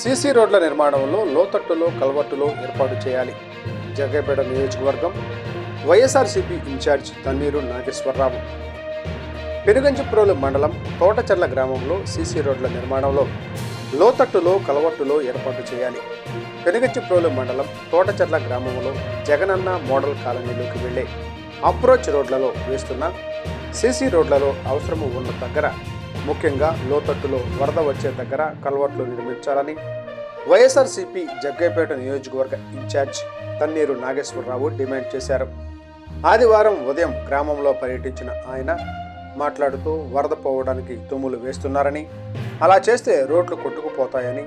CC రోడ్ల నిర్మాణంలో లోతట్టులో కల్వర్టులో ఏర్పాటు చేయాలి. జగ్గపేట నియోజకవర్గం YSRCP in charge Tanneeru Nageswararao. Penuganchiprolu మండలం తోటచర్ల గ్రామంలో సీసీ రోడ్ల నిర్మాణంలో లోతట్టులో కలవట్టులో ఏర్పాటు చేయాలి. పెనుగంచిప్రోలు మండలం తోటచర్ల గ్రామంలో జగనన్న మోడల్ కాలనీలోకి వెళ్ళే అప్రోచ్ రోడ్లలో వేస్తున్న సీసీ రోడ్లలో అవసరము ఉన్న దగ్గర ముఖ్యంగా లోతట్టులో వరద వచ్చే దగ్గర కల్వర్ట్లు నిర్మించాలని వైఎస్ఆర్సీపీ జగ్గైపేట నియోజకవర్గ ఇన్ఛార్జ్ తన్నీరు నాగేశ్వరరావు డిమాండ్ చేశారు. ఆదివారం ఉదయం గ్రామంలో పర్యటించిన ఆయన మాట్లాడుతూ వరద పోవడానికి తుమ్ములు వేస్తున్నారని అలా చేస్తే రోడ్లు కొట్టుకుపోతాయని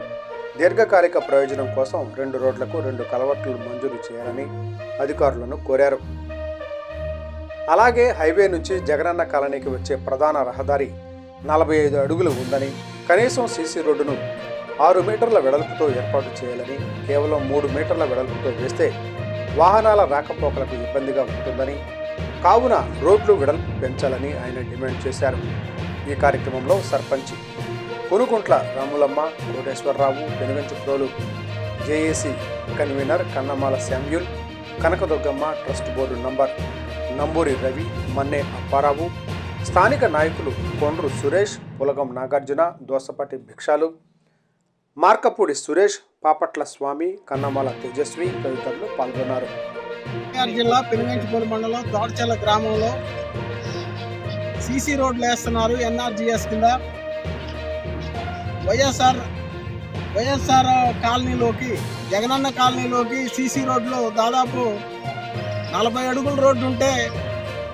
దీర్ఘకాలిక ప్రయోజనం కోసం రెండు రోడ్లకు రెండు కలవట్లు మంజూరు చేయాలని అధికారులను కోరారు. అలాగే హైవే నుంచి జగనన్న కాలనీకి వచ్చే ప్రధాన రహదారి నలభై ఐదు అడుగులు ఉందని కనీసం సీసీ రోడ్డును ఆరు మీటర్ల వెడల్పుతో ఏర్పాటు చేయాలని కేవలం మూడు మీటర్ల వెడల్పుతో వేస్తే వాహనాల రాకపోకలకు ఇబ్బందిగా ఉంటుందని కావున రోడ్లు వెడల్పు పెంచాలని ఆయన డిమాండ్ చేశారు. ఈ కార్యక్రమంలో sarpanch Konukuntla Ramulamma Koteswararao Penuganchiprolu JAC convener Kannamala Samuel Kanakadurgamma trust board number Namburi Ravi Manne Apparao స్థానిక నాయకులు కొండ్రు సురేష్ పులగం నాగార్జున దోసపాటి భిక్షాలు మార్కపూడి సురేష్ పాపట్ల స్వామి కన్నమాల తేజస్వి తదితరులు పాల్గొన్నారు. జిల్లా పెనుగంచిపల్లి మండలం తోటచెల్ల గ్రామంలో సీసీ రోడ్లు వేస్తున్నారు ఎన్ఆర్జీఎస్ కింద. వైఎస్ఆర్ వైఎస్ఆర్ కాలనీలోకి జగనన్న కాలనీలోకి సీసీ రోడ్లు దాదాపు నలభై అడుగుల రోడ్డు ఉంటే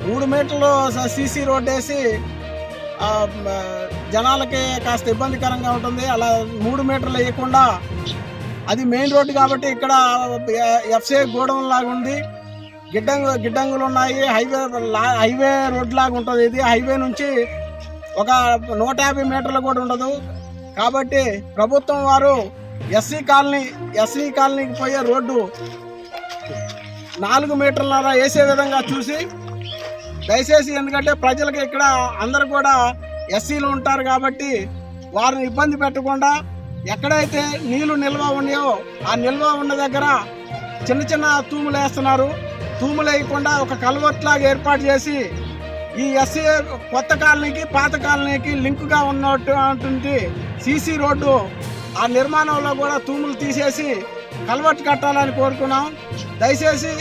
మూడు మీటర్లు సీసీ రోడ్ వేసి జనాలకి కాస్త ఇబ్బందికరంగా ఉంటుంది. అలా మూడు మీటర్లు వేయకుండా అది మెయిన్ రోడ్డు కాబట్టి ఇక్కడ ఎఫ్సీఐ గోడౌన్ లాగా ఉంది. గిడ్డంగు గిడ్డంగులు ఉన్నాయి. హైవే లా- హైవే రోడ్ లాగా ఉంటుంది ఇది. హైవే నుంచి ఒక నూట యాభై మీటర్లు కూడా ఉండదు. కాబట్టి ప్రభుత్వం వారు ఎస్సీ కాలనీ ఎస్సీ కాలనీకి పోయే రోడ్డు నాలుగు మీటర్ల వేసే విధంగా చూసి దయచేసి ఎందుకంటే ప్రజలకి ఇక్కడ అందరు కూడా ఎస్సీలు ఉంటారు కాబట్టి వారిని ఇబ్బంది పెట్టకుండా ఎక్కడైతే నీళ్ళు నిల్వ ఉన్నాయో ఆ నిల్వ ఉన్న దగ్గర చిన్న చిన్న తూములు వేస్తున్నారు. తూములు వేయకుండా ఒక కల్వర్ట్ ఏర్పాటు చేసి ఈ ఎస్సీ కొత్త కాలనీకి పాత కాలనీకి లింకుగా ఉన్నటువంటి సీసీ రోడ్డు ఆ నిర్మాణంలో కూడా తూములు తీసేసి కల్వర్ట్ కట్టాలని కోరుకున్నాం. దయచేసి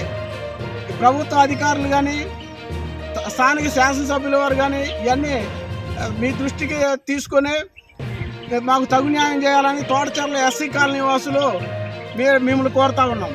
ప్రభుత్వ అధికారులు కానీ స్థానిక శాసనసభ్యుల వారు కానీ ఇవన్నీ మీ దృష్టికి తీసుకొని మాకు తగు న్యాయం చేయాలని తోటచర్ల ఎస్సీ కాలనీ వాసులు మీరు మిమ్మల్ని కోరుతా ఉన్నాం.